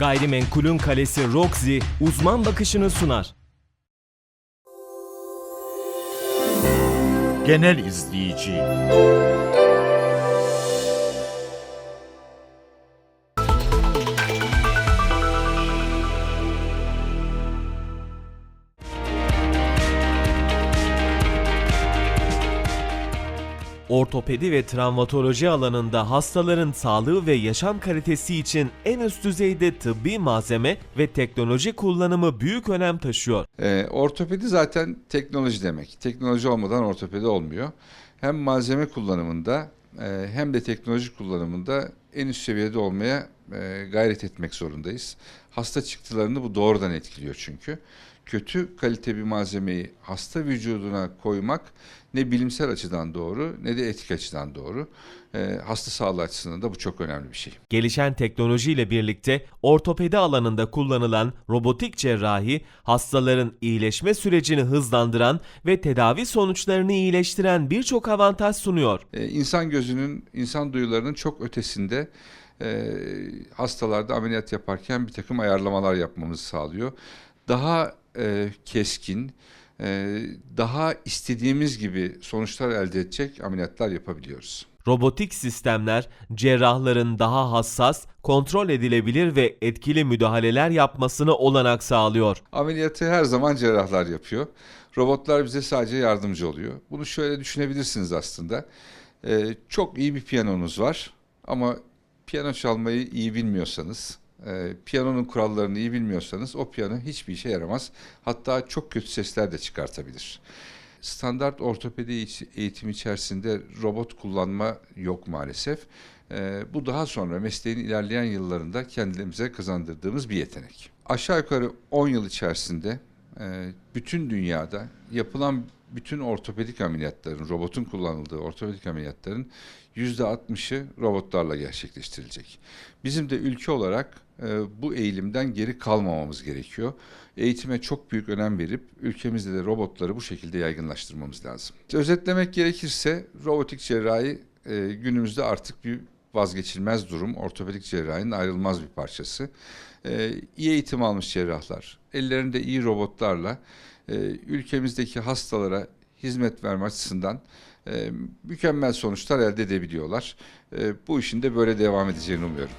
Gayrimenkulün kalesi Roxy uzman bakışını sunar. Genel izleyici. Ortopedi ve travmatoloji alanında hastaların sağlığı ve yaşam kalitesi için en üst düzeyde tıbbi malzeme ve teknoloji kullanımı büyük önem taşıyor. Ee, ortopedi zaten teknoloji demek. Teknoloji olmadan ortopedi olmuyor. Hem malzeme kullanımında e, hem de teknoloji kullanımında en üst seviyede olmaya e, gayret etmek zorundayız. Hasta çıktılarını bu doğrudan etkiliyor çünkü. Kötü kalite bir malzemeyi hasta vücuduna koymak ne bilimsel açıdan doğru ne de etik açıdan doğru. E, hasta sağlığı açısından da bu çok önemli bir şey. Gelişen teknolojiyle birlikte ortopedi alanında kullanılan robotik cerrahi hastaların iyileşme sürecini hızlandıran ve tedavi sonuçlarını iyileştiren birçok avantaj sunuyor. e, insan gözünün, insan duyularının çok ötesinde e, hastalarda ameliyat yaparken bir takım ayarlamalar yapmamızı sağlıyor. Daha e, keskin, e, daha istediğimiz gibi sonuçlar elde edecek ameliyatlar yapabiliyoruz. Robotik sistemler cerrahların daha hassas, kontrol edilebilir ve etkili müdahaleler yapmasını olanak sağlıyor. Ameliyatı her zaman cerrahlar yapıyor. Robotlar bize sadece yardımcı oluyor. Bunu şöyle düşünebilirsiniz aslında. Ee, çok iyi bir piyanonuz var ama piyano çalmayı iyi bilmiyorsanız, e, piyanonun kurallarını iyi bilmiyorsanız o piyano hiçbir işe yaramaz. Hatta çok kötü sesler de çıkartabilir. Standart ortopedi eğit- eğitimi içerisinde robot kullanma yok maalesef. Ee, bu daha sonra mesleğin ilerleyen yıllarında kendimize kazandırdığımız bir yetenek. Aşağı yukarı 10 yıl içerisinde e, bütün dünyada yapılan bütün ortopedik ameliyatların, robotun kullanıldığı ortopedik ameliyatların %60'ı robotlarla gerçekleştirilecek. Bizim de ülke olarak e, bu eğilimden geri kalmamamız gerekiyor. Eğitime çok büyük önem verip ülkemizde de robotları bu şekilde yaygınlaştırmamız lazım. Özetlemek gerekirse robotik cerrahi e, günümüzde artık bir vazgeçilmez durum. Ortopedik cerrahinin ayrılmaz bir parçası. E, iyi eğitim almış cerrahlar, ellerinde iyi robotlarla e, ülkemizdeki hastalara hizmet verme açısından e, mükemmel sonuçlar elde edebiliyorlar. E, bu işin de böyle devam edeceğini umuyorum.